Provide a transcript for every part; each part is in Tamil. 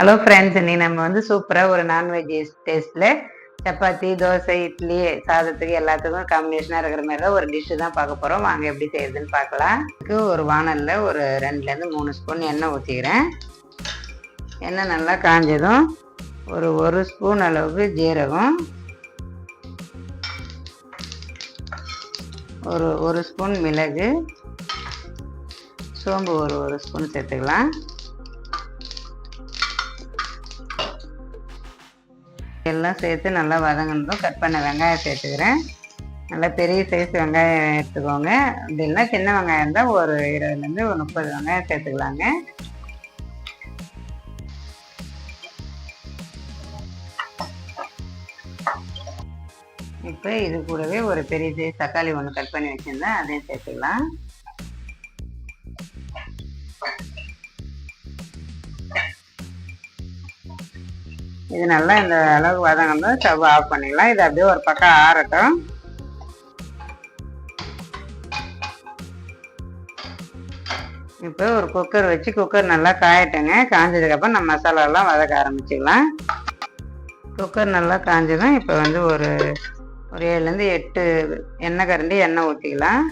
ஹலோ ஃப்ரெண்ட்ஸ் இன்னைக்கு நம்ம வந்து சூப்பராக ஒரு நான்வெஜ் டேஸ்ட்டில் சப்பாத்தி தோசை இட்லி சாதத்துக்கு எல்லாத்துக்கும் காம்பினேஷனாக இருக்கிற மாதிரி தான் ஒரு டிஷ்ஷு தான் பார்க்க போகிறோம் வாங்க எப்படி செய்யுதுன்னு பார்க்கலாம். இதுக்கு ஒரு வானலில் ஒரு ரெண்டுலேருந்து மூணு ஸ்பூன் எண்ணெய் ஊற்றிக்கிறேன் எண்ணெய் நல்லா காஞ்சதும் ஒரு ஒரு ஸ்பூன் அளவுக்கு ஜீரகம். ஒரு ஒரு ஸ்பூன் மிளகு. சோம்பு ஒரு ஒரு ஸ்பூன் சேர்த்துக்கலாம். எல்லாம் சேர்த்து நல்லா வதங்கினதும் கட் பண்ண வெங்காயம் சேர்த்துக்கிறேன். நல்லா பெரிய சைஸ் வெங்காயம் எடுத்துக்கோங்க. அப்படின்னா சின்ன வெங்காயம் இருந்தால் ஒரு இருபதுலேருந்து ஒரு முப்பது வெங்காயம் சேர்த்துக்கலாங்க. இப்போ இது கூடவே ஒரு பெரிய சைஸ் தக்காளி ஒன்று கட் பண்ணி வச்சுருந்தேன். அதையும் சேர்த்துக்கலாம். இது நல்லா இந்த அளவுக்கு வதங்கணும் ஸ்டவ் ஆஃப் பண்ணிடலாம். இது அப்படியே ஒரு பக்கம் ஆறட்டும். இப்போ ஒரு குக்கர் வச்சு குக்கர் நல்லா காயட்டுங்க. காஞ்சதுக்கப்புறம் நம்ம மசாலாலாம் வதக்க ஆரம்பிச்சிக்கலாம். குக்கர் நல்லா காஞ்சதும் இப்போ வந்து ஒரு ஒரு ஏழுலேருந்து எட்டு எண்ணெய் கரண்டி எண்ணெய் ஊற்றிக்கலாம்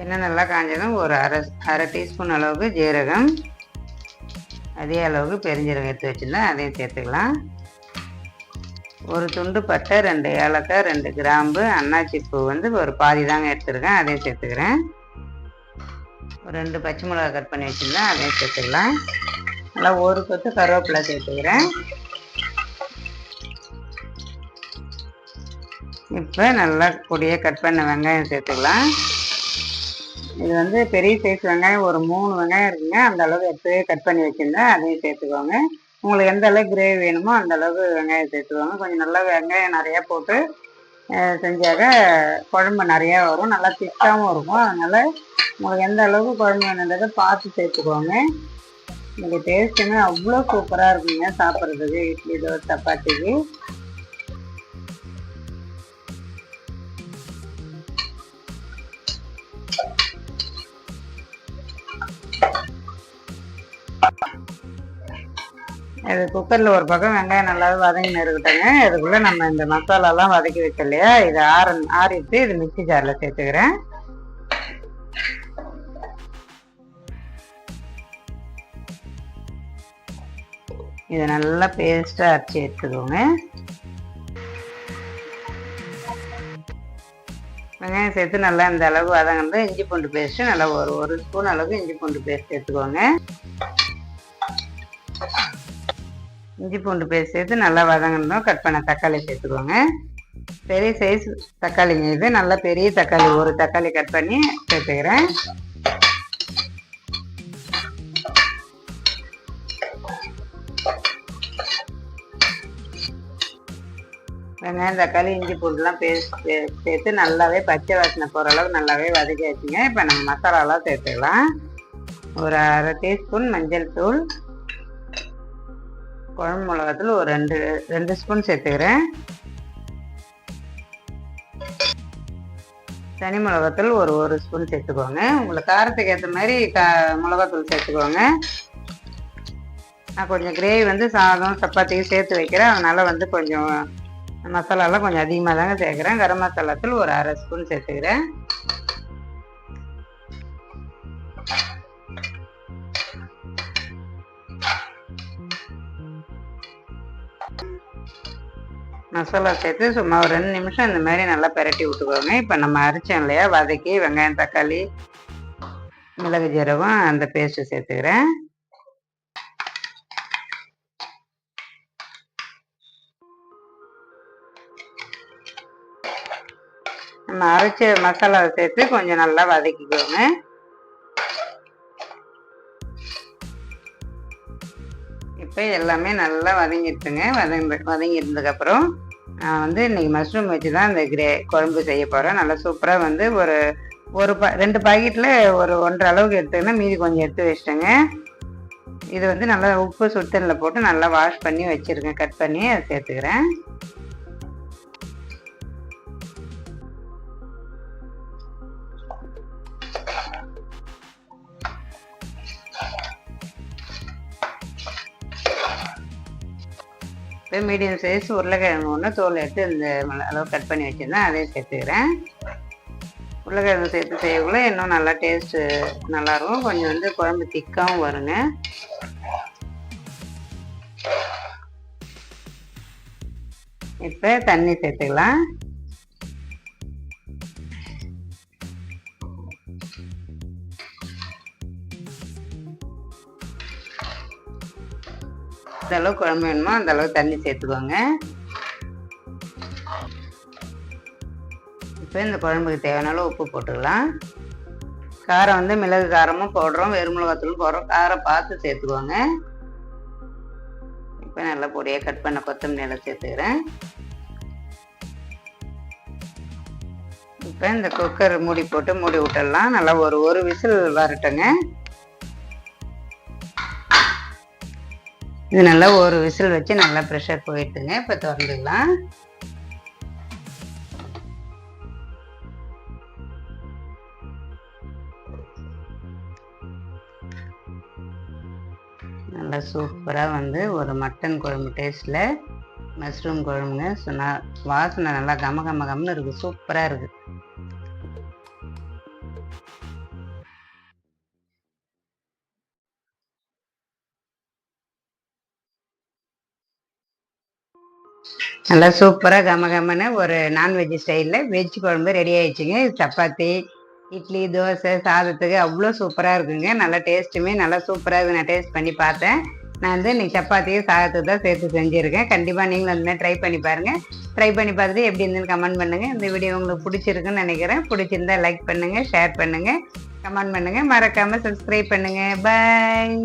எண்ணெய் நல்லா காஞ்சதும் ஒரு அரை அரை டீஸ்பூன் அளவுக்கு ஜீரகம். அதே அளவுக்கு பெருஞ்சீரகம் எடுத்து வச்சுருந்தேன் அதையும் சேர்த்துக்கலாம். ஒரு துண்டு பட்டை ரெண்டு ஏலக்காய் ரெண்டு கிராம்பு அன்னாச்சி பூ வந்து ஒரு பாதி தாங்க எடுத்துருக்கேன் அதையும் சேர்த்துக்கிறேன். ஒரு ரெண்டு பச்சை மிளகா கட் பண்ணி வச்சுருந்தேன் அதையும் சேர்த்துக்கலாம். நல்லா ஒரு கொத்து கருவேப்பிலை சேர்த்துக்கிறேன். இப்போ நல்லா பொடியாக கட் பண்ண வெங்காயம் சேர்த்துக்கலாம். இது வந்து பெரிய சைஸ் வெங்காயம் ஒரு மூணு வெங்காயம் இருக்குங்க. அந்த அளவு எடுத்து கட் பண்ணி வச்சுருந்தேன் அதையும் சேர்த்துக்கோங்க. உங்களுக்கு எந்த அளவு கிரேவி வேணுமோ அந்த அளவு வெங்காயம் சேர்த்துக்கோங்க. கொஞ்சம் நல்லா வெங்காயம் நிறையா போட்டு செஞ்சாக்க குழம்பு நிறையா வரும். நல்லா திக்காகவும் இருக்கும். அதனால் உங்களுக்கு எந்த அளவுக்கு குழம்பு வேணுன்றதை பார்த்து சேர்த்துக்கோங்க. இந்த டேஸ்ட்டுமே அவ்வளோ சூப்பராக இருக்குங்க சாப்பிட்றதுக்கு. இட்லி தோசை சப்பாத்திக்கு. இது குக்கரில் ஒரு பக்கம் வெங்காயம் நல்லாவே வதங்கி இருக்கட்டுங்க. இதுக்குள்ளே நம்ம இந்த மசாலாலாம் வதக்கி வச்சோம் இல்லையா? இதை ஆற ஆறிட்டு இது மிக்சி ஜாரில் சேர்த்துக்கிறேன். இதை நல்லா பேஸ்ட்டாக அரைச்சி எடுத்துக்கோங்க. வெங்காயம் சேர்த்து நல்லா இந்த அளவு வதங்கினது இஞ்சி பூண்டு பேஸ்ட்டு நல்லா ஒரு ஒரு ஸ்பூன் அளவுக்கு இஞ்சி பூண்டு பேஸ்ட் எடுத்துக்கோங்க. இஞ்சி பூண்டு பேஸ்ட் சேர்த்து நல்லா வதங்கணும். கட் பண்ண தக்காளி சேர்த்துக்கோங்க. பெரிய சைஸ் தக்காளிங்க இது. நல்லா பெரிய தக்காளி ஒரு தக்காளி கட் பண்ணி சேர்த்துக்கிறேன். வெங்காயம் தக்காளி இஞ்சி பூண்டுலாம் பேஸ்ட் சேர்த்து நல்லாவே பச்சை வாசனை போகிற அளவுக்கு நல்லாவே வதக்கி வச்சுங்க இப்போ நம்ம மசாலாலாம் சேர்த்துக்கலாம். ஒரு அரை டீஸ்பூன் மஞ்சள் தூள் குழம்பு மிளகாத்தூள் ஒரு ரெண்டு ரெண்டு ஸ்பூன் சேர்த்துக்கிறேன். தனி மிளகாத்தூள் ஒரு ஒரு ஸ்பூன் சேர்த்துக்கோங்க. உங்களுக்கு காரத்துக்கு ஏற்ற மாதிரி கா மிளகாத்தூள் சேர்த்துக்கோங்க. நான் கொஞ்சம் கிரேவி வந்து சாதம் சப்பாத்திக்கு சேர்த்து வைக்கிறேன். அதனால் வந்து கொஞ்சம் மசாலாலாம் கொஞ்சம் அதிகமாக தாங்க சேர்க்குறேன். கரம் மசாலாத்தூள் ஒரு அரை ஸ்பூன் சேர்த்துக்கிறேன். மசாலா சேர்த்து சும்மா ஒரு ரெண்டு நிமிஷம் இந்த மாதிரி நல்லா பெரட்டி விட்டுக்கோங்க. இப்போ நம்ம அரைச்சோம் இல்லையா? வதக்கி வெங்காயம் தக்காளி மிளகு ஜீரகம் அந்த பேஸ்ட்டு சேர்த்துக்கிறேன். நம்ம அரைச்ச மசாலாவை சேர்த்து கொஞ்சம் நல்லா வதக்கிக்கோங்க. இப்போ எல்லாமே நல்லா வதங்கிட்டுங்க வதங்கி வதங்கியிருந்ததுக்கப்புறம் நான் வந்து இன்னைக்கு மஷ்ரூம் வச்சு தான் இந்த கிரே குழம்பு செய்ய போகிறேன் நல்லா சூப்பராக வந்து ஒரு ஒரு ப ரெண்டு பாக்கெட்டில் ஒரு ஒன்றரை அளவுக்கு எடுத்துக்கினா மீதி கொஞ்சம் எடுத்து வச்சிட்டேங்க. இது வந்து நல்லா உப்பு சுத்தனில் போட்டு நல்லா வாஷ் பண்ணி வச்சுருக்கேன் கட் பண்ணி அதை சேர்த்துக்கிறேன். இப்போ மீடியம் சைஸ் உருளைக்கிழங்கு ஒன்று தோல் எடுத்து இந்த அளவு கட் பண்ணி வச்சுருந்தேன். அதையும் சேர்த்துக்கிறேன். உருளைக்கிழங்கு சேர்த்து செய்யக்குள்ள இன்னும் நல்லா டேஸ்ட்டு நல்லாயிருக்கும் கொஞ்சம் வந்து குழம்பு திக்காகவும் வருங்க. இப்போ தண்ணி சேர்த்துக்கலாம். எந்த அளவு குழம்பு வேணுமோ? அந்த அளவு தண்ணி சேர்த்துக்கோங்க. இப்போ இந்த குழம்புக்கு தேவையான அளவு உப்பு போட்டுக்கலாம். காரம் வந்து மிளகு காரமும் போடுறோம் வெறுமிளகாத்தூள் போடுறோம். காரம் பார்த்து சேர்த்துக்கோங்க. இப்போ நல்லா பொடியாக கட் பண்ண கொத்தமல்லியெல்லாம் சேர்த்துக்கிறேன். இப்போ இந்த குக்கர் மூடி போட்டு மூடி விட்டுடலாம். நல்லா ஒரு ஒரு விசில் வரட்டுங்க. இது நல்லா ஒரு விசில் வச்சு நல்லா ப்ரெஷர் போயிட்டுங்க. இப்போ திறந்துக்கலாம் நல்லா சூப்பராக வந்து ஒரு மட்டன் குழம்பு டேஸ்ட்டில் மஷ்ரூம் குழம்புங்க. சொன்னால் வாசனை நல்லா கம கம கம்னு இருக்குது சூப்பராக இருக்குது நல்லா சூப்பராக கம கமன்னு ஒரு நான்வெஜ் ஸ்டைலில் வெஜ் குழம்பு ரெடி ஆயிடுச்சுங்க. சப்பாத்தி இட்லி தோசை சாதத்துக்கு அவ்வளோ சூப்பராக இருக்குங்க. நல்லா டேஸ்ட்டுமே நல்லா சூப்பராக இருக்குது நான் டேஸ்ட் பண்ணி பார்த்தேன். நான் வந்து இன்னைக்கு சப்பாத்தியும் சாதத்துக்கு தான் சேர்த்து செஞ்சுருக்கேன். கண்டிப்பாக நீங்களும் அந்த மாதிரி ட்ரை பண்ணி பாருங்கள் ட்ரை பண்ணி பார்த்துட்டு எப்படி இருந்துன்னு கமெண்ட் பண்ணுங்கள் இந்த வீடியோ உங்களுக்கு பிடிச்சிருக்குன்னு நினைக்கிறேன். பிடிச்சிருந்தா லைக் பண்ணுங்கள் ஷேர் பண்ணுங்கள் கமெண்ட் பண்ணுங்கள் மறக்காமல் சப்ஸ்கிரைப் பண்ணுங்கள் பாய்